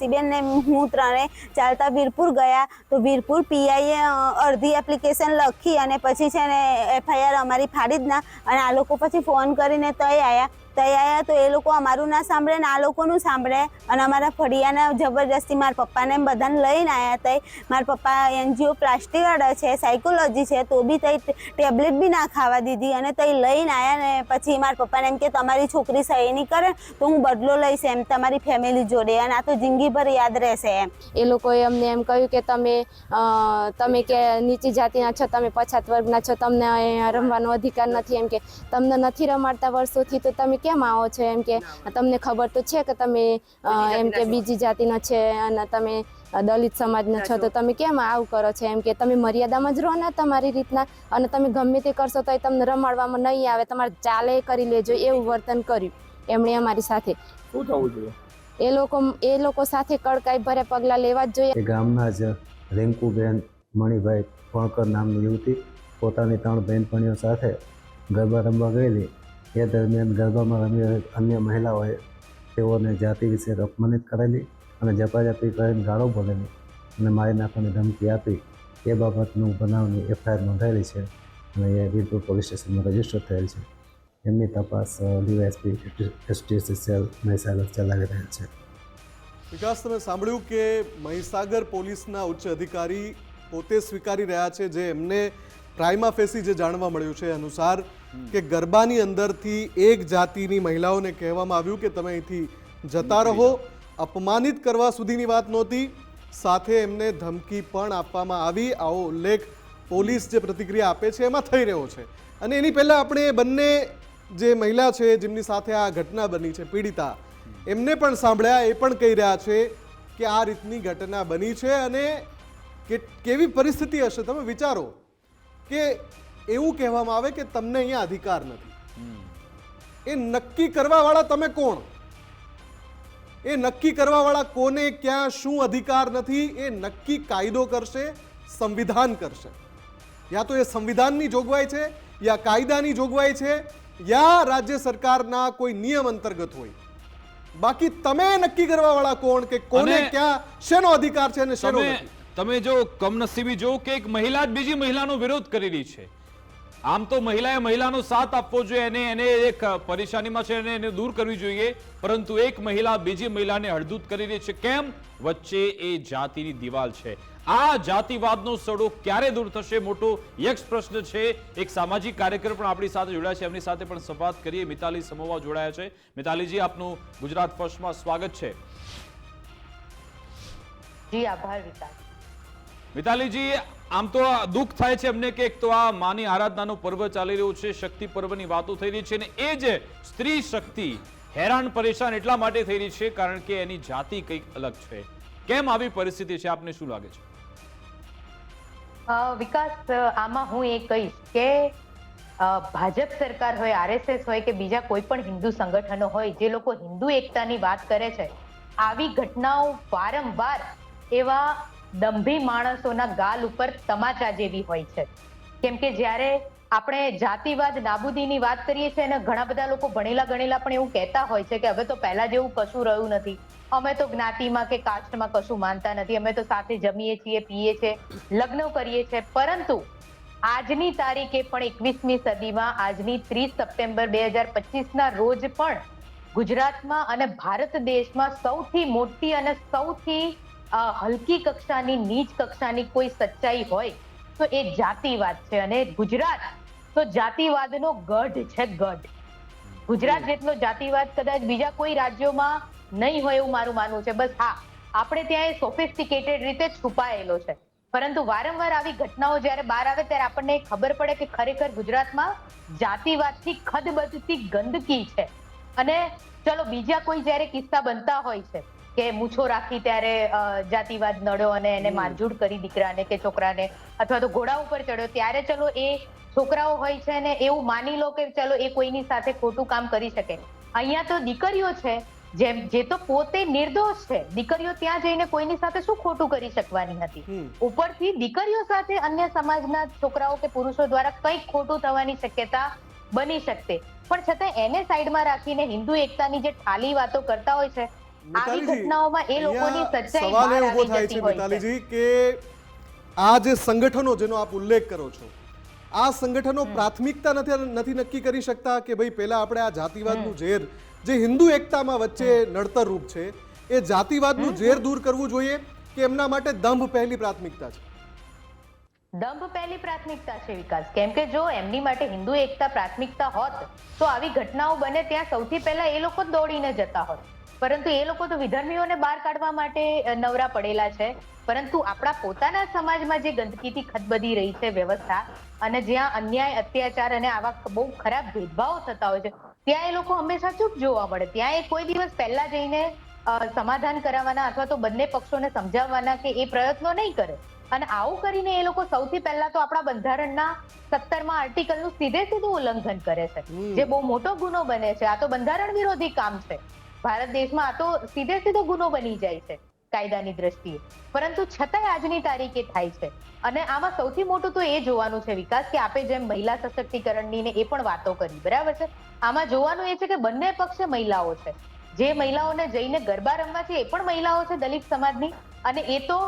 સાક્ષીબેન ને હું ત્રણે ચાલતા વીરપુર ગયા તો વીરપુર પીઆઈએ અડધી એપ્લિકેશન લખી અને પછી છે ને એફઆઈઆર અમારી ફાડી જ ના અને આ લોકો પછી ફોન કરીને તય આવ્યા તય આવ્યા તો એ લોકો અમારું ના સાંભળે ને આ લોકોનું સાંભળે. અને અમારા ફળિયાના જબરજસ્તી મારા પપ્પાને એમ બધાને લઈને આવ્યા તઈ. મારા પપ્પા એનજીઓ પ્લાસ્ટિક અડે છે, સાયકોલોજી છે, તો બી તઈ ટેબ્લેટ બી ના ખાવા દીધી અને તઈ લઈને આવ્યા ને પછી મારા પપ્પાને એમ કે તમારી છોકરી સહી નહીં કરે, તો હું બદલો લઈશ એમ તમારી ફેમિલી જોડે. અને આ તો જિંદગીભર યાદ રહેશે એમ. એ લોકોએ અમને એમ કહ્યું કે તમે તમે કે નીચી જાતિના છો, તમે પછાત વર્ગના છો, તમને રમવાનો અધિકાર નથી એમ કે. તમને નથી રમાડતા વર્ષોથી, તો તમે કેમ આવો છો? એમ કે તમને ખબર તો છે કે તમે એમ કે બીજી જાતિના છે અને તમે દલિત સમાજના છો. તો તમે કેમ આવું કરો છો? એમ કે તમે મર્યાદામાં જ રહો ને તમારી રીતના અને તમે ગમે તે કરશો તો તમને રમાડવામાં નહીં આવે. તમારે ચાલે કરી લેજો. એવું વર્તન કર્યું એમણે અમારી સાથે. શું થવું જોઈએ? એ લોકો એ લોકો સાથે કડકાઈ ભરે પગલાં લેવા જ જોઈએ. ગામના જ રિંકુબેન મણિભાઈ કોણકર નામની યુવતી પોતાની ત્રણ બહેનપણીઓ સાથે ગરબા રમવા ગયેલી. એ દરમિયાન ગરબામાં રમી અન્ય મહિલાઓએ તેઓને જાતિ વિશે અપમાનિત કરેલી અને ઝપાઝપી કરીને ગાળો બોલેલી અને મારી નાખવાની ધમકી આપી એ બાબતનું બનાવની એફઆઈઆર નોંધાયેલી છે અને એ વીરપુર પોલીસ સ્ટેશનમાં રજિસ્ટર થયેલ છે. એમની તપાસ ડીવાયએસપી, એસટીએસસી સેલ મહીસાગર ચલાવી રહેલ છે. વિકાસ, તમે સાંભળ્યું કે મહીસાગર પોલીસના ઉચ્ચ અધિકારી પોતે સ્વીકારી રહ્યા છે જે એમને પ્રાઇમા ફેસી જે જાણવા મળ્યું છે અનુસાર કે ગરબાની અંદરથી એક જાતિની મહિલાઓને કહેવામાં આવ્યું કે તમે અહીંથી જતા રહો. અપમાનિત કરવા સુધીની વાત નહોતી. સાથે એમને ધમકી પણ આપવામાં આવી. આવો ઉલ્લેખ પોલીસ જે પ્રતિક્રિયા આપે છે એમાં થઈ રહ્યો છે. અને એની પહેલાં આપણે બંને જે મહિલા છે જેમની સાથે આ ઘટના બની છે પીડિતા એમને પણ સાંભળ્યા એ પણ કહી રહ્યા છે કે આ રીતની ઘટના બની છે અને કે કેવી પરિસ્થિતિ હશે? તમે વિચારો કે એવું કહેવામાં આવે કે તમને અહીંયા અધિકાર નથી. એ નક્કી કરવાવાળા તમે કોણ? એ નક્કી કરવાવાળા કોને ક્યાં શું અધિકાર નથી એ નક્કી કાયદો કરશે સંવિધાન કરશે. યા તો એ સંવિધાનની જોગવાઈ છે યા કાયદાની જોગવાઈ છે યા રાજ્ય સરકારના કોઈ નિયમ અંતર્ગત હોય. બાકી તમે નક્કી કરવાવાળા કોણ કે કોને ક્યાં શેનો અધિકાર છે અને શેનો તમે તમે જો કમનસીબી જો કે એક મહિલા જ બીજી મહિલાનો વિરોધ કરી રહી છે. આમ તો મહિલાએ મહિલાનો સાથ આપવો જોઈએ અને એને એક પરેશાનીમાં છે એને એને દૂર કરવી જોઈએ. પરંતુ એક મહિલા બીજી મહિલાને હળદૂત કરી રહી છે. કેમ? વચ્ચે એ જાતિની દિવાલ છે. આ જાતિવાદનો સડો ક્યારે દૂર થશે? મોટો યક્ષ પ્રશ્ન છે. એક સામાજિક કાર્યકર પણ આપણી સાથે જોડાયા છે. એમની સાથે પણ સંવાદ કરીએ. મિતાલી સમોવા જોડાયા છે. મિતાલીજી, આપનું ગુજરાત ફર્સ્ટમાં સ્વાગત છે. જી, આભાર વિકાસ મિતાલીજી, આમ તો દુઃખ થાય છે અમને કે એક તો આ માની આરાધનાનો પર્વ ચાલી રહ્યો છે, શક્તિ પર્વની વાતો થઈ રહી છે અને એ જ સ્ત્રી શક્તિ હેરાન પરેશાન એટલા માટે થઈ રહી છે કારણ કે એની જાતિ કંઈક અલગ છે. કેમ આવી પરિસ્થિતિ છે? આપને શું લાગે છે? વિકાસ આમાં હું એ કહીશ કે ભાજપ સરકાર હોય, આરએસએસ હોય કે બીજા કોઈ પણ હિન્દુ સંગઠનો હોય, જે લોકો હિન્દુ એકતાની વાત કરે છે, આવી ઘટનાઓ વારંવાર એવા દંભી માણસોના ગાલ ઉપર તમાચા જેવી હોય છે. કેમ કે જ્યારે આપણે જાતિવાદ, નાબૂદીની વાત કરીએ છીએ અને ઘણા બધા લોકો ભણેલા ગણેલા પણ એવું કહેતા હોય છે કે હવે તો પહેલા જેવું કશું રહ્યું નથી. અમે તો જ્ઞાતિમાં કે કાસ્ટમાં કશું માનતા નથી. અમે તો સાથે જમીએ છીએ, પીએ છીએ, લગ્ન કરીએ છીએ. પરંતુ આજની તારીખે પણ એકવીસમી સદીમાં આજની ત્રીસ સપ્ટેમ્બર બે હજાર પચીસના રોજ પણ ગુજરાતમાં અને ભારત દેશમાં સૌથી મોટી અને સૌથી હલકી કક્ષાની, નીચ કક્ષાની કોઈ સચ્ચાઈ હોય તો એ જાતિવાદ છે અને ગુજરાત તો જાતિવાદનો ગઢ છે ગઢ. ગુજરાત જેટલો જાતિવાદ કદાચ બીજા કોઈ રાજ્યોમાં નહીં હોય એવું મારું માનવું છે. બસ હા, આપણે ત્યાં એ સોફિસ્ટિકેટેડ રીતે છુપાયેલો છે. પરંતુ વારંવાર આવી ઘટનાઓ જ્યારે બહાર આવે ત્યારે આપણને ખબર પડે કે ખરેખર ગુજરાતમાં જાતિવાદથી ખદબદતી ગંદકી છે. અને ચલો બીજા કોઈ જ્યારે કિસ્સા બનતા હોય છે કે મૂછો રાખી ત્યારે જાતિવાદ નડ્યો અને એને મારઝૂડ કરી દીકરાને કે છોકરાને અથવા તો ઘોડા ઉપર ચડ્યો. ત્યારે ચલો એ છોકરાઓ હોય છે ને એવું માની લો કે ચલો એ કોઈની સાથે ખોટું કામ કરી શકે. અહીંયા તો દીકરીઓ છે જેમ જે તો પોતે નિર્દોષ છે. દીકરીઓ ત્યાં જઈને કોઈની સાથે શું ખોટું કરી શકવાની હતી? ઉપરથી દીકરીઓ સાથે અન્ય સમાજના છોકરાઓ કે પુરુષો દ્વારા કંઈક ખોટું થવાની શક્યતા બની શકતે પણ છતાં એને સાઈડમાં રાખીને હિન્દુ એકતાની જે ઠાલી વાતો કરતા હોય છે આવી ઘટનાઓમાં એ લોકોની સચ્ચાઈ સવાલ એ ઊભો થાય છે મિતાલીજી કે આ જે સંગઠનો જેનો આપ ઉલ્લેખ કરો છો આ સંગઠનો પ્રાથમિકતા નથી નથી નક્કી કરી શકતા કે ભાઈ પહેલા આપણે આ જાતિવાદનું ઝેર જે હિન્દુ એકતામાં વચ્ચે નડતર રૂપ છે એ જાતિવાદનું ઝેર દૂર કરવું જોઈએ કે એમના માટે દંભ પહેલી પ્રાથમિકતા છે? દંભ પહેલી પ્રાથમિકતા છે વિકાસ. કેમ કે જો એમની માટે હિન્દુ એકતા પ્રાથમિકતા હોત તો આવી ઘટનાઓ બને ત્યાં સૌથી પહેલા એ લોકો દોડીને જતા હોત. પરંતુ એ લોકો તો વિધર્મીઓને બહાર કાઢવા માટે નવરા પડેલા છે. પરંતુ આપણા પોતાના સમાજમાં જે ગંદકીથી ખદબદી રહી છે વ્યવસ્થા અને જ્યાં અન્યાય અત્યાચાર અને આવા બહુ ખરાબ ભેદભાવો થતા હોય છે ત્યાં એ લોકો હંમેશા ચૂપ જોવા મળે. ત્યાં એ કોઈ દિવસ પહેલા જઈને સમાધાન કરાવવાના અથવા તો બંને પક્ષોને સમજાવવાના કે એ પ્રયત્નો નહીં કરે. અને આવું કરીને એ લોકો સૌથી પહેલા તો આપણા બંધારણના સત્તરમાં આર્ટિકલનું સીધે સીધું ઉલ્લંઘન કરે છે. જે બહુ મોટો ગુનો બને છે. આ તો બંધારણ વિરોધી કામ છે. ભારત દેશમાં આ તો સીધે સીધો ગુનો બની જાય છે કાયદાની દ્રષ્ટિએ. પરંતુ છતાંય આજની તારીખે થાય છે. અને આમાં સૌથી મોટું તો એ જોવાનું છે વિકાસ કે આપે જેમ મહિલા સશક્તિકરણની ને એ પણ વાતો કરી બરાબર છે? આમાં જોવાનું એ છે કે બંને પક્ષે મહિલાઓ છે. જે મહિલાઓને જઈને ગરબા રમવા છે એ પણ મહિલાઓ છે દલિત સમાજની. અને એ તો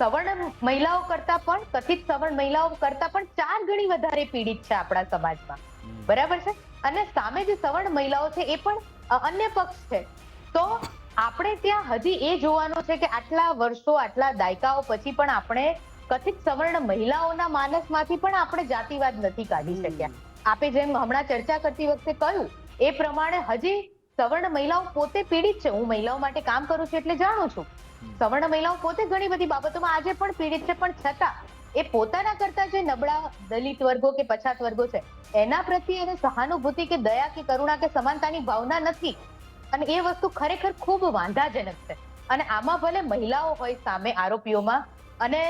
સવર્ણ મહિલાઓ કરતા પણ કથિત સવર્ણ મહિલાઓ કરતા પણ ચાર ગણી વધારે પીડિત છે આપણા સમાજમાં. બરાબર છે? અને સામે જે સવર્ણ મહિલાઓ છે એ પણ અન્ય પક્ષ છે. તો આપણે ત્યાં હજી એ જોવાનું છે કે આટલા વર્ષો આટલા દાયકાઓ પછી પણ આપણે કથિત સવર્ણ મહિલાઓના માનસમાંથી પણ આપણે જાતિવાદ નથી કાઢી શક્યા. આપે જેમ હમણાં ચર્ચા કરતી વખતે કહ્યું એ પ્રમાણે હજી સવર્ણ મહિલાઓ પોતે પીડિત છે. હું મહિલાઓ માટે કામ કરું છું એટલે જાણું છું. સવર્ણ મહિલાઓ પોતે ઘણી બધી બાબતોમાં આજે પણ પીડિત છે પણ છતાં એ પોતાના કરતા જે નબળા દલિત વર્ગો કે પછાત વર્ગો છે, એના પ્રત્યે એને સહાનુભૂતિ કે દયા કે કરુણા કે સમાનતાની ભાવના નથી. અને એ વસ્તુ ખરેખર ખૂબ વાંધાજનક છે. અને આમાં ભલે મહિલાઓ હોય સામે આરોપીઓમાં, અને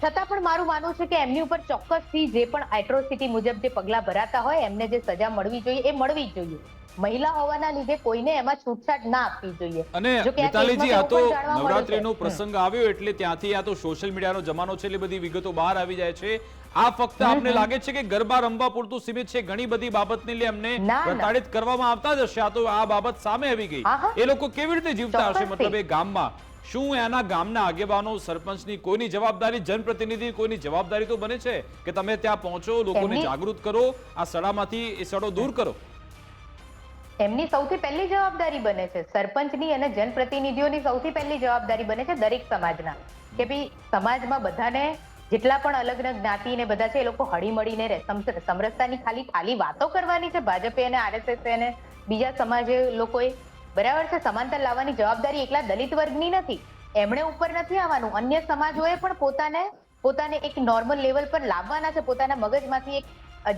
છતાં પણ મારું માનવું છે કે એમની ઉપર ચોક્કસથી જે પણ એટ્રોસિટી મુજબ જે પગલાં ભરાતા હોય એમને જે સજા મળવી જોઈએ એ મળવી જોઈએ. મહિલા હોવાના લીધે કોઈને એમાં છૂટછાટ ના આપવી જોઈએ. અને મિતાલીજી આ તો. નવરાત્રીનો પ્રસંગ આવ્યો એટલે ત્યાંથી આ તો સોશિયલ મીડિયાનો જમાનો છે એટલે બધી વિગતો બહાર આવી જાય છે. આ ફક્ત આપને લાગે છે કે ગરબા રમવા પૂરતું સીમિત છે? ઘણી બધી બાબતને લઈ અમને. પ્રતાડિત કરવામાં આવતા જ હશે. આ તો આ બાબત સામે આવી ગઈ. એ લોકો કેવી રીતે જીવતા હશે? મતલબ એ ગામમાં. શું એના ગામના આગેવાનો સરપંચની કોઈની જવાબદારી જનપ્રતિનિધિ કોઈની જવાબદારી તો બને છે? કે તમે ત્યાં પહોંચો લોકોને જાગૃત કરો આ સડામાંથી એ સડો દૂર કરો? એમની સૌથી પહેલી જવાબદારી બને છે. સરપંચની અને જનપ્રતિનિધિઓની સૌથી પહેલી જવાબદારી બને છે દરેક સમાજના. કે ભાઈ સમાજમાં બધાને જેટલા પણ અલગ અલગ જ્ઞાતિ ને બધા છે એ લોકો હળી મળીને સમરસતાની ખાલી ખાલી વાતો કરવાની છે. ભાજપે અને આરએસએસ અને બીજા સમાજે લોકોએ બરાબર છે સમાંતર લાવવાની જવાબદારી એકલા દલિત વર્ગની નથી. એમણે ઉપર નથી આવવાનું. અન્ય સમાજોએ પણ પોતાને પોતાને એક નોર્મલ લેવલ પર લાવવાના છે. પોતાના મગજમાંથી એક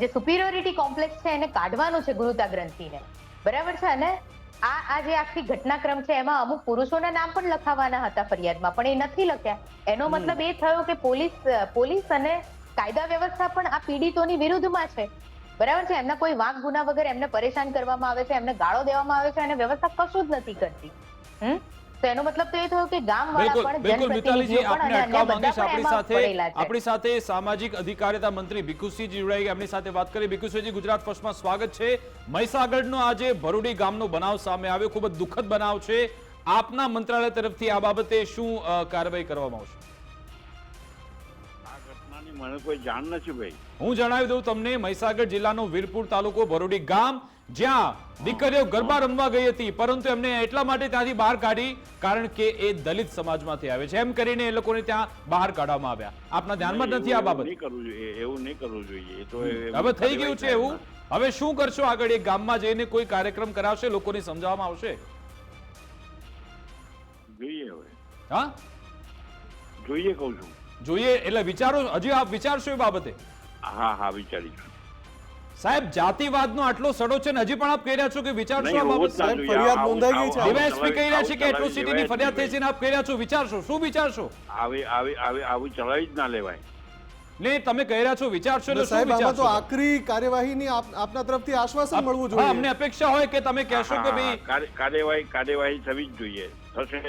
જે સુપિરિયોરિટી કોમ્પ્લેક્સ છે એને કાઢવાનું છે ગુરુતા ગ્રંથિને બરાબર છે અને આ આ જે આખી ઘટનાક્રમ છે એમાં અમુક પુરુષોના નામ પણ લખાવાના હતા ફરિયાદમાં પણ એ નથી લખ્યા. એનો મતલબ એ થયો કે પોલીસ પોલીસ અને કાયદા વ્યવસ્થા પણ આ પીડિતોની વિરુદ્ધમાં છે. બરાબર છે? એમના કોઈ વાંક ગુના વગર એમને પરેશાન કરવામાં આવે છે એમને ગાળો દેવામાં આવે છે અને વ્યવસ્થા કશું જ નથી કરતી. હમ? તો એનો મતલબ તો એ થયો કે ગામવાળા બિલકુલ પણ જનપ્રતિનિધિઓ પણ અને અન્ય બધા પણ આપણી એમાં સાથે પડેલા છે. આપણી સાથે સામાજિક અધિકારિતા મંત્રી જોડાઈ ગયા એમની સાથે વાત કરી. ભીખુસિંહજી ગુજરાત ફર્સ્ટમાં સ્વાગત છે. મહીસાગરનો આજે ભરૂડી ગામનો બનાવ સામે આવ્યો. ખૂબ જ દુઃખદ બનાવ છે. આપના મંત્રાલય તરફથી આ બાબતે શું કાર્યવાહી કરવામાં આવશે? મને કોઈ જાણ નથી ભાઈ. હું જણાવી દઉં તમને મહીસાગર જિલ્લાનો વીરપુર તાલુકો ભરોડી ગામ જ્યાં દીકરીઓ ગરબા રમવા ગઈ હતી પરંતુ એમને એટલા માટે ત્યાંથી બહાર કાઢી કારણ કે એ દલિત સમાજમાંથી આવે છે. એમ કરીને એ લોકોને ત્યાં બહાર કાઢવામાં આવ્યા. આપના ધ્યાનમાં નથી આ બાબત? કરવું જોઈએ એવું નહીં કરવું જોઈએ. તો હવે થઈ ગયું છે એવું? હવે શું કરશો આગળ? એ ગામમાં જઈને કોઈ કાર્યક્રમ કરાવશે? લોકોને સમજાવવામાં આવશે? જોઈએ હવે. હા? જોઈએ કહું છું. જોઈએ એટલે વિચારો હજી આપ વિચારશો એ બાબતે? હા હા વિચારીશું સાહેબ જાતિવાદનો આટલો સડો છે ને હજી પણ આપ કહી રહ્યા છો કે વિચારશો આ નહીં, બાબત? સાહેબ, ફરિયાદ નોંધાઈ ગઈ છે. ડીવાયએસપી કહી રહ્યા છે કે આવું એટ્રોસિટીની ફરિયાદ થઈ છે ને આપ કહી રહ્યા છો વિચારશો? શું વિચારશો? આવી આવી આવી આવું ચલાવી જ ના લેવાય. ને તમે કહી રહ્યા છો વિચારશો એટલે શું સાહેબ આમાં તો વિચારશો? આકરી કાર્યવાહીની આપના તરફથી આશ્વાસન મળવું જોઈએ. અમને અપેક્ષા હોય કે તમે કહેશો કે ભાઈ કાર્યવાહી કાર્યવાહી થવી જ જોઈએ. થશે.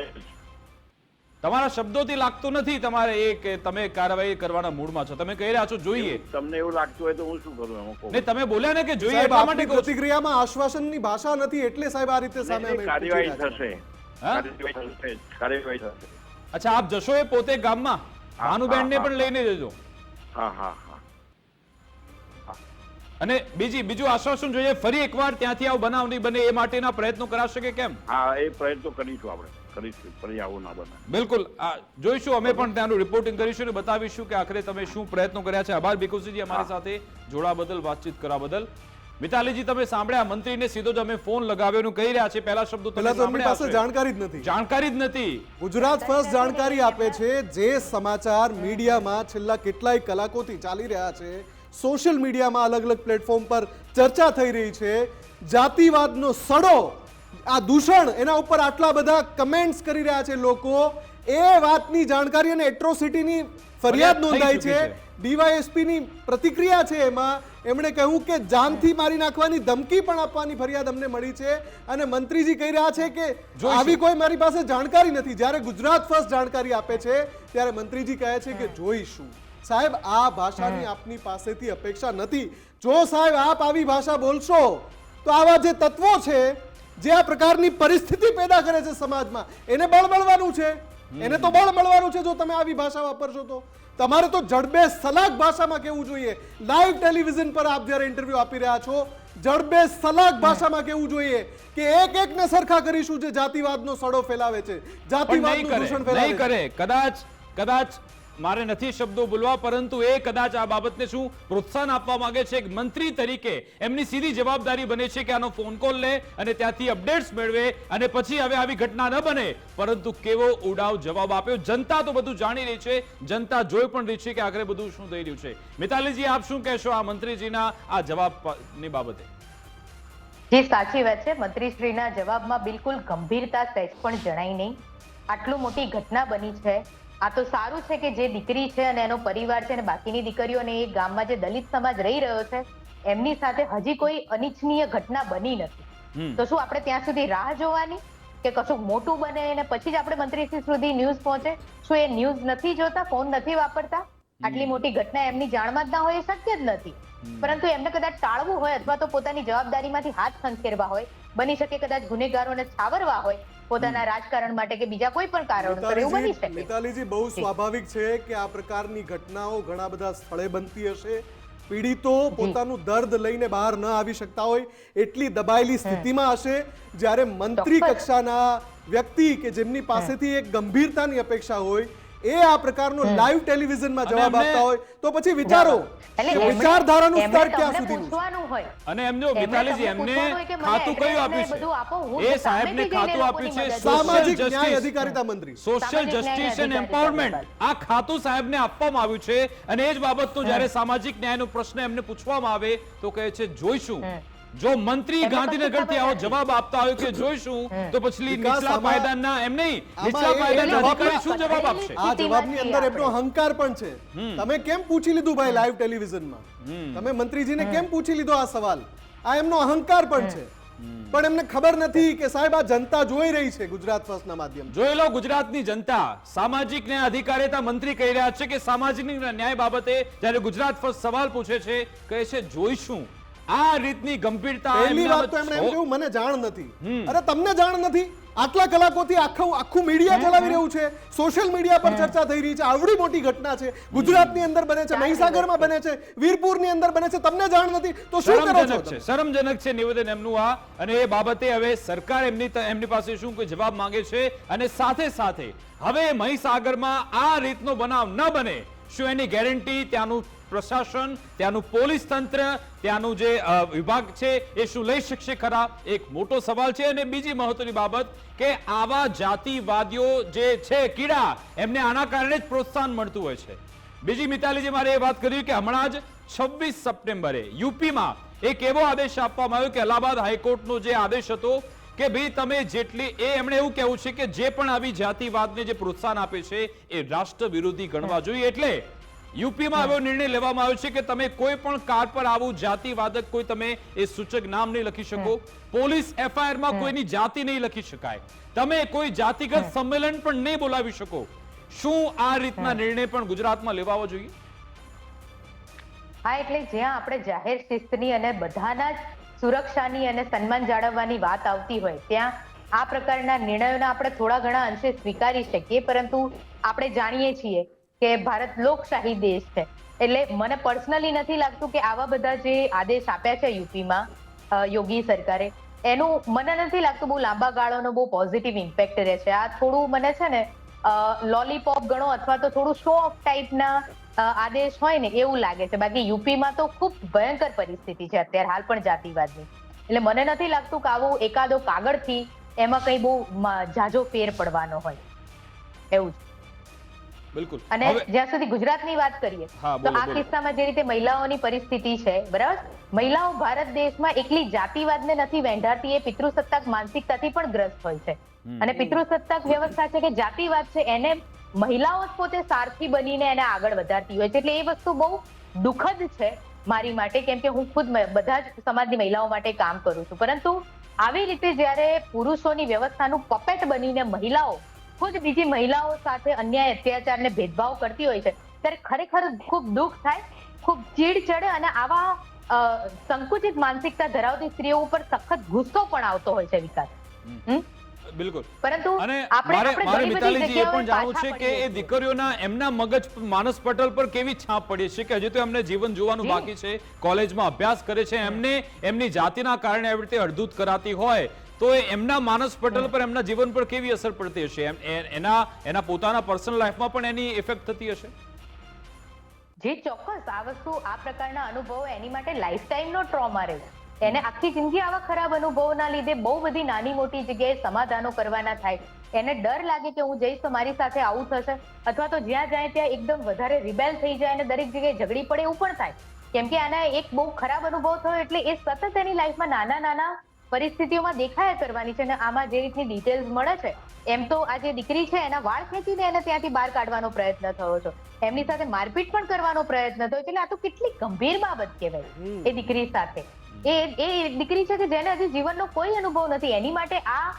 તમારા શબ્દોથી લાગતું નથી તમારે એ કે તમે કાર્યવાહી કરવાના મૂડમાં છો. તમે કહી રહ્યા છો જોઈએ. તમને એવું લાગતું હોય તો હું શું કરું એમાં કહું ને તમે બોલ્યા ને કે જોઈએ એટલા માટે. પ્રતિક્રિયામાં આશ્વાસનની ભાષા નથી એટલે સાહેબ આ રીતે સામે નહીં, કાર્યવાહી. થશે. કાર્યવાહી થશે અચ્છા આપ જશો એ પોતે ગામમાં? હા, ભાનુબેનને પણ લઈને જજો. હા હા હા. અને બીજી બીજું આશ્વાસન જોઈએ ફરી એકવાર ત્યાંથી આવ બનાવ નહીં બને એ માટેના પ્રયત્નો કરાશે કે કેમ? હા એ પ્રયત્નો કરીશું આપણે. કરીશું ફરી આવું ના બને. બિલકુલ. આ જોઈશું અમે પણ ત્યાંનું રિપોર્ટિંગ કરીશું અને બતાવીશું કે આખરે તમે શું પ્રયત્નો કર્યા છે. આભાર ભીખુસિંહજી અમારી સાથે જોડા બદલ વાતચીત કરવા બદલ. મિતાલીજી તમે સાંભળ્યા મંત્રીને સીધો જ અમે ફોન લગાવ્યો નું કહી રહ્યા છે. પહેલા શબ્દો પહેલા તો એમની પાસે જાણકારી જ નથી. જાણકારી જ નથી. ગુજરાત ફર્સ્ટ જાણકારી આપે છે જે સમાચાર મીડિયામાં છેલ્લા કેટલાય કલાકોથી ચાલી રહ્યા છે. સોશિયલ મીડિયામાં અલગ અલગ પ્લેટફોર્મ પર ચર્ચા થઈ રહી છે. જાતિવાદનો સડો આ દૂષણ એના ઉપર આટલા બધા કમેન્ટ્સ કરી રહ્યા છે લોકો. એ વાતની જાણકારી અને એટ્રોસિટીની ફરિયાદ નોંધાઈ છે. ડીવાયએસપીની પ્રતિક્રિયા છે એમાં. એમણે કહ્યું કે જાનથી મારી નાખવાની ધમકી પણ આપવાની ફરિયાદ અમને મળી છે. અને મંત્રીજી કહી રહ્યા છે કે જો આવી કોઈ મારી પાસે જાણકારી નથી. જ્યારે ગુજરાત ફર્સ્ટ જાણકારી આપે છે ત્યારે મંત્રીજી કહે છે કે જોઈશું. સાહેબ આ ભાષાની આપની પાસેથી અપેક્ષા નથી. જો સાહેબ આપ આવી ભાષા બોલશો તો આવા જે તત્વો છે જે આ પ્રકારની પરિસ્થિતિ પેદા કરે છે સમાજમાં એને બળ મળવાનું છે. એને તો બળ મળવાનું છે જો તમે આવી ભાષા વાપરશો તો. તમારે તો જડબે સલાક ભાષામાં કહેવું જોઈએ. લાઈવ ટેલિવિઝન પર આપ જ્યારે ઇન્ટરવ્યુ આપી રહ્યા છો જડબે સલાક ભાષામાં કહેવું જોઈએ કે એક એકને સરખા કરીશું જે જાતિવાદનો સડો ફેલાવે છે જાતિવાદનું દૂષણ ફેલાવે છે. કરે. કદાચ કદાચ મારે નથી શબ્દો બોલવા, પરંતુ એ કદાચ આ બાબતને શું પ્રોત્સાહન આપવા માંગે છે? એક મંત્રી તરીકે એમની સીધી જવાબદારી બને છે કે આનો ફોન કોલ લે અને ત્યાંથી અપડેટ્સ મેળવે અને પછી હવે આવી ઘટના ન બને. પરંતુ કેવો ઉડાવ જવાબ આપ્યો? જનતા તો બધું જાણી રહી છે. જનતા જોઈ પણ રહી છે કે આખરે બધું શું થઈ રહ્યું છે. મિતાલીજી, આપ શું કહેશો આ મંત્રીજીના આ જવાબની બાબતે? જી, સાચી વાત છે. મંત્રીશ્રીના જવાબમાં બિલકુલ ગંભીરતા સહેજ પણ જણાઈ નહીં. આટલું મોટી ઘટના બની છે આ તો સારું છે કે જે દીકરી છે અને એનો પરિવાર છે અને બાકીની દીકરીઓને એ ગામમાં જે દલિત સમાજ રહી રહ્યો છે એમની સાથે હજી કોઈ અનિચ્છનીય ઘટના બની નથી. તો શું આપણે ત્યાં સુધી રાહ જોવાની કે કશું મોટું બને અને પછી જ આપણે મંત્રીશ્રી સુધી ન્યૂઝ પહોંચે? શું એ ન્યૂઝ નથી જોતા ફોન નથી વાપરતા? આટલી મોટી ઘટના એમની જાણમાં જ ના હોય એ શક્ય જ નથી. પરંતુ એમને કદાચ ટાળવું હોય અથવા તો પોતાની જવાબદારીમાંથી હાથ ખંખેરવા હોય બની શકે કદાચ ગુનેગારોને છાવરવા હોય પોતાના રાજકારણ માટે કે બીજા કોઈ પણ કારણોસર એવું બની શકે. મિતાલીજી બહુ સ્વાભાવિક છે કે આ પ્રકારની ઘટનાઓ ઘણા બધા સ્થળે બનતી હશે. પીડિતો પોતાનું દર્દ લઈને બહાર ન આવી શકતા હોય એટલી દબાયેલી સ્થિતિમાં હશે જ્યારે મંત્રી કક્ષાના વ્યક્તિ કે જેમની પાસેથી એક ગંભીરતાની અપેક્ષા હોય એ આ પ્રકારનો લાઈવ ટેલિવિઝનમાં જવાબ આપતા હોય તો પછી વિચારો. વિચારધારાનું સ્તર ક્યાં હોય. અને એમનો મિતાલીજી એમને ખાતું કયું આપ્યું છે? એ સાહેબને ખાતું આપ્યું છે? સામાજિક ન્યાય અધિકારીતા મંત્રી. સોશિયલ જસ્ટિસ એન્ડ એમ્પાવરમેન્ટ આ ખાતું સાહેબને આપવામાં આવ્યું છે અને એ જ બાબતનો જ્યારે સામાજિક ન્યાયનો પ્રશ્ન એમને પૂછવામાં આવે તો કહે છે જોઈશું. જો મંત્રી ગાંધીનગરથી આવો જવાબ આપતા હોય કે જોઈશું તો પછી નીચલા પાયદાનના એમ નહીં નીચલા એ- અધિકારી શું જવાબ આપશે? આ જવાબની અંદર એમનો અહંકાર પણ છે. તમે કેમ પૂછી લીધું ભાઈ લાઈવ ટેલિવિઝનમાં તમે મંત્રીજીને કેમ પૂછી લીધો આ સવાલ? આ એમનો અહંકાર પણ છે. પણ એમને ખબર નથી કે સાહેબ આ જનતા જોઈ રહી છે ગુજરાત ફર્સ્ટના માધ્યમ જોઈ લો ગુજરાતની જનતા. સામાજિક ન્યાય અધિકારીતા મંત્રી કહી રહ્યા છે કે સામાજિક ન્યાય બાબતે જ્યારે ગુજરાત ફર્સ્ટ સવાલ પૂછે છે કહે છે જોઈશું. આ રીતની ગંભીરતા પહેલી વાત તો એમણે એમ કહ્યું મને જાણ નથી. અરે તમને જાણ નથી. આટલા કલાકોથી આખું આખું મીડિયા ચલાવી રહ્યું છે. સોશિયલ મીડિયા પર ચર્ચા થઈ રહી છે. આવડી મોટી ઘટના છે. ગુજરાતની અંદર બને છે મહીસાગરમાં બને. છે વીરપુરની અંદર બને છે. તમને જાણ નથી. તો શું કરો છો છે શરમજનક છે નિવેદન એમનું આ. અને એ બાબતે હવે સરકાર એમની એમની પાસે શું કોઈ જવાબ માંગે છે? અને સાથે સાથે હવે મહીસાગરમાં આ રીતનો બનાવ ન બને શું એની ગેરંટી ત્યાંનું પ્રશાસન, ત્યાંનું પોલીસ તંત્ર, ત્યાંનું જે વિભાગ છે, એ શું લઈ શકશે ખરા? એક મોટો સવાલ છે અને બીજી મહત્વની બાબત કે આવા જાતિવાદીઓ જે છે, કીડા, એમને આના કારણે જ પ્રોત્સાહન મળતું હોય છે. બીજી મિતાલીજી મારે એ વાત કરી કે હમણાં જ છવ્વીસ સપ્ટેમ્બરે યુપીમાં એક એવો આદેશ આપવામાં આવ્યો કે અલ્હાબાદ હાઈકોર્ટનો જે આદેશ હતો કે ભાઈ તમે જેટલી, એ એમણે એવું કહેવું છે કે જે પણ આવી જાતિવાદને જે પ્રોત્સાહન આપે છે, એ રાષ્ટ્ર વિરોધી ગણવા જોઈએ. એટલે યુપીમાં એવો નિર્ણય લેવામાં આવ્યો છે કે તમે કોઈ પણ કાર પર આવું જાતિવાદક કોઈ તમે એ સૂચક નામ નહીં લખી શકો. પોલીસ એફઆઈઆરમાં કોઈની જાતિ નહીં લખી શકાય. તમે કોઈ જાતિગત સંમેલન પણ નહીં બોલાવી શકો. શું આ રીતના નિર્ણય પણ ગુજરાતમાં લેવાવો જોઈએ? હા એટલે જ્યાં આપણે જાહેર શિસ્તની અને બધાના જ સુરક્ષાની અને સન્માન જાળવવાની વાત આવતી હોય ત્યાં આ પ્રકારના નિર્ણયોને આપણે થોડા ઘણા અંશે સ્વીકારી શકીએ પરંતુ આપણે જાણીએ છીએ કે ભારત લોકશાહી દેશ છે. એટલે મને પર્સનલી નથી લાગતું કે આવા બધા જે આદેશ આપ્યા છે યુપીમાં યોગી સરકારે, એનું મને નથી લાગતું બહુ લાંબા ગાળાનો બહુ પોઝિટિવ ઇમ્પેક્ટ રહેશે આ થોડું મને છે ને લોલીપોપ ગણો અથવા તો થોડું શો ઓફ ટાઈપના આદેશ હોય ને એવું લાગે છે. બાકી યુપીમાં તો ખૂબ ભયંકર પરિસ્થિતિ છે અત્યારે હાલ પણ જાતિવાદની. એટલે મને નથી લાગતું કે આવું એકાદો કાગળથી એમાં કંઈ બહુ ઝાઝો ફેર પડવાનો હોય. એવું છે બિલકુલ. અને જ્યાં સુધી ગુજરાતની વાત કરીએ તો આ કિસ્સામાં જે રીતે મહિલાઓની પરિસ્થિતિ છે બરાબર? મહિલાઓ ભારત દેશમાં એકલી જાતિવાદને નથી વેંઢાતી એ પિતૃસત્તાક માનસિકતાથી પણ ગ્રસ્ત હોય છે. અને પિતૃસત્તાક વ્યવસ્થા છે કે જાતિવાદ છે એને મહિલાઓ જ પોતે સારથી બનીને એને આગળ વધારતી હોય છે. એટલે એ વસ્તુ બહુ દુઃખદ છે મારી માટે કેમ કે હું ખુદ બધા જ સમાજની મહિલાઓ માટે કામ કરું છું. પરંતુ આવી રીતે જ્યારે પુરુષોની વ્યવસ્થાનું પપેટ બનીને મહિલાઓ ખુદ બીજી મહિલાઓ સાથે અન્યાય અત્યાચાર ને ભેદભાવ કરતી હોય છે. ત્યારે ખરેખર ખૂબ દુઃખ થાય ખૂબ ચીડ ચડે અને આવા સંકુચિત માનસિકતા ધરાવતી સ્ત્રીઓ ઉપર સખત ગુસ્સો પણ આવતો હોય છે વિકાસ. બિલકુલ. પરંતુ અને આપણે મારે મિતાલીજી એ પણ જાણવું છે કે એ દીકરીઓના એમના મગજ માનસ પટલ પર કેવી છાપ પડી છે કે હજી તો એમને જીવન જોવાનું બાકી છે કોલેજમાં અભ્યાસ કરે છે એમને એમની જાતિના કારણે આવી રીતે અડધૂત કરાતી હોય તો એમના માનસ પટલ પર એમના જીવન પર કેવી અસર પડતી હશે? એના એના પોતાના પર્સનલ લાઈફમાં પણ એની ઇફેક્ટ થતી હશે? જે ચોક્કસ આ વસ્તુ આ પ્રકારના અનુભવો એની માટે લાઈફ ટાઈમનો ટ્રોમા રહે એને આખી જિંદગી આવા ખરાબ અનુભવોના લીધે બહુ બધી નાની મોટી જગ્યાએ સમાધાનો કરવાના થાય. એને ડર લાગે કે હું જઈશ તો મારી સાથે આવું થશે. અથવા તો જ્યાં જાય ત્યાં એકદમ વધારે રિબેલ થઈ જાય અને દરેક જગ્યાએ ઝઘડી પડે એવું પણ થાય. કેમ કે આના એક બહુ ખરાબ અનુભવ થયો એટલે એ સતત એની લાઈફમાં નાના નાના પરિસ્થિતિઓમાં દેખાયા કરવાની છે અને આમાં જે રીતની ડિટેલ્સ મળે છે એમ તો આ જે દીકરી છે એના વાળ ખેંચીને એને ત્યાંથી બહાર કાઢવાનો પ્રયત્ન થયો છે. એમની સાથે મારપીટ પણ કરવાનો પ્રયત્ન થયો છે. એટલે આ તો કેટલી ગંભીર બાબત કહેવાય એ દીકરી સાથે. એ એ દીકરી છે કે જેને હજી જીવનનો કોઈ અનુભવ નથી એની માટે આ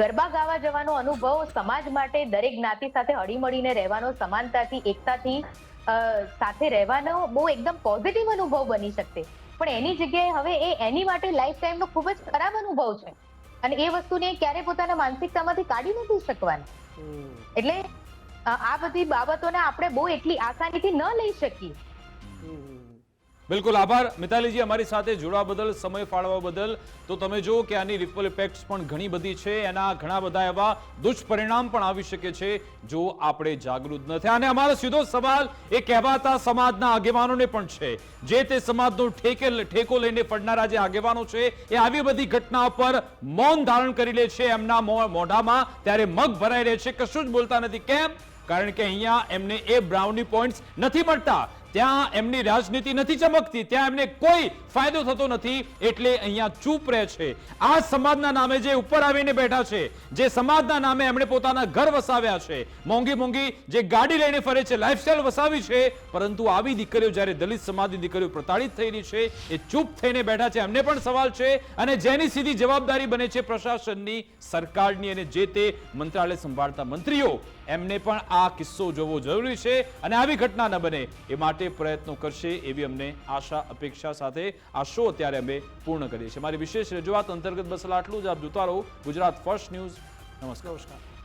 ગરબા ગાવા જવાનો અનુભવ સમાજ માટે દરેક જ્ઞાતિ સાથે હળીમળીને રહેવાનો સમાનતાથી એકતાથી સાથે રહેવાનો બહુ એકદમ પોઝિટિવ અનુભવ બની શકશે. પણ એની જગ્યાએ હવે એ એની માટે લાઈફ ટાઈમનો ખૂબ જ ખરાબ અનુભવ છે. અને એ વસ્તુને ક્યારે પોતાના માનસિકતામાંથી કાઢી નથી શકવાની. એટલે આ બધી બાબતોને આપણે બહુ એટલી આસાનીથી ન લઈ શકીએ. બિલકુલ આભાર. મિતાલીજી, અમારી સાથે જોડાવા બદલ, સમય ફાળવા બદલ. તો તમે જુઓ કે આની રિપલ ઇફેક્ટ્સ પણ ઘણી બધી છે. એના ઘણા બધા એવા દુષ્પરિણામ પણ આવી શકે છે, જો આપણે જાગૃત ન થયા. અને અમારો સીધો સવાલ, એ કહેવાતા સમાજના આગેવાનોને પણ છે. જે તે સમાજનો ઠેકે ઠેકો લઈને પડનારા જે આગેવાનો છે, એ આવી બધી ઘટના પર મૌન ધારણ કરી લે છે. એમના મોઢામાં ત્યારે મગ ભરાઈ રહે છે. કશું જ બોલતા નથી. કેમ? કારણ કે અહીંયા એમને એ બ્રાઉની પોઈન્ટ્સ નથી મળતા. ત્યાં એમની રાજનીતિ નથી ચમકતી, ત્યાં એમને કોઈ ફાયદો થતો નથી, એટલે અહીંયા ચૂપ રહે છે. આ સમાજના નામે જે ઉપર આવીને બેઠા છે, જે સમાજના નામે એમણે પોતાના ઘર વસાવ્યા છે, મોંઘી મોંઘી જે ગાડી લઈને ફરે છે લાઈફસ્ટાઈલ વસાવી છે, પરંતુ આવી દીકરીઓ જ્યારે દલિત સમાજની દીકરીઓ પ્રતાડિત થઈ રહી છે, એ ચૂપ થઈને બેઠા છે. એમને પણ સવાલ છે અને જેની સીધી જવાબદારી બને છે પ્રશાસનની, સરકારની અને જે તે મંત્રાલય સંભાળતા મંત્રીઓ એમને પણ આ કિસ્સો જોવો જરૂરી છે અને આવી ઘટના ન બને. એ માટે પ્રયત્નો કરશે એવી અમને આશા, અપેક્ષા સાથે આ શો અત્યારે અમે પૂર્ણ કરીએ છીએ. મારી વિશેષ રજૂઆત અંતર્ગત બસ આટલું જ. આપ જોતા રહો ગુજરાત ફર્સ્ટ ન્યૂઝ. નમસ્કાર. નમસ્કાર.